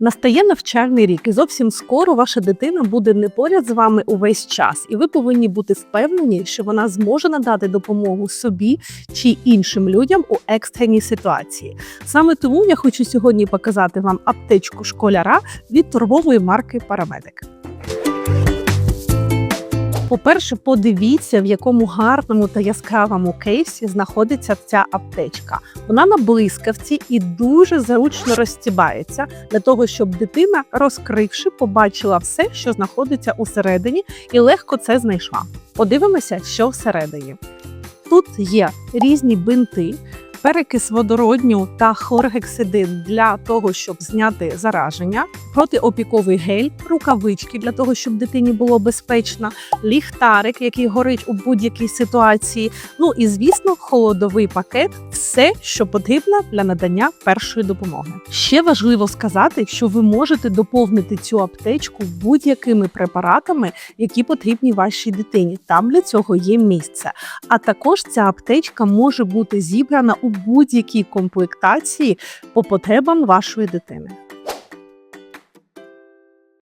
Настає навчальний рік, і зовсім скоро ваша дитина буде не поряд з вами увесь час, і ви повинні бути впевнені, що вона зможе надати допомогу собі чи іншим людям у екстреній ситуації. Саме тому я хочу сьогодні показати вам аптечку школяра від торгової марки Парамедик. По-перше, подивіться, в якому гарному та яскравому кейсі знаходиться ця аптечка. Вона на блискавці і дуже зручно розстібається для того, щоб дитина, розкривши, побачила все, що знаходиться усередині, і легко це знайшла. Подивимося, що всередині. Тут є різні бинти, перекис водородню та хлоргексидин для того, щоб зняти зараження, протиопіковий гель, рукавички для того, щоб дитині було безпечно, ліхтарик, який горить у будь-якій ситуації. Ну і звісно, холодовий пакет все, що потрібно для надання першої допомоги. Ще важливо сказати, що ви можете доповнити цю аптечку будь-якими препаратами, які потрібні вашій дитині. Там для цього є місце. А також ця аптечка може бути зібрана у будь-якій комплектації по потребам вашої дитини.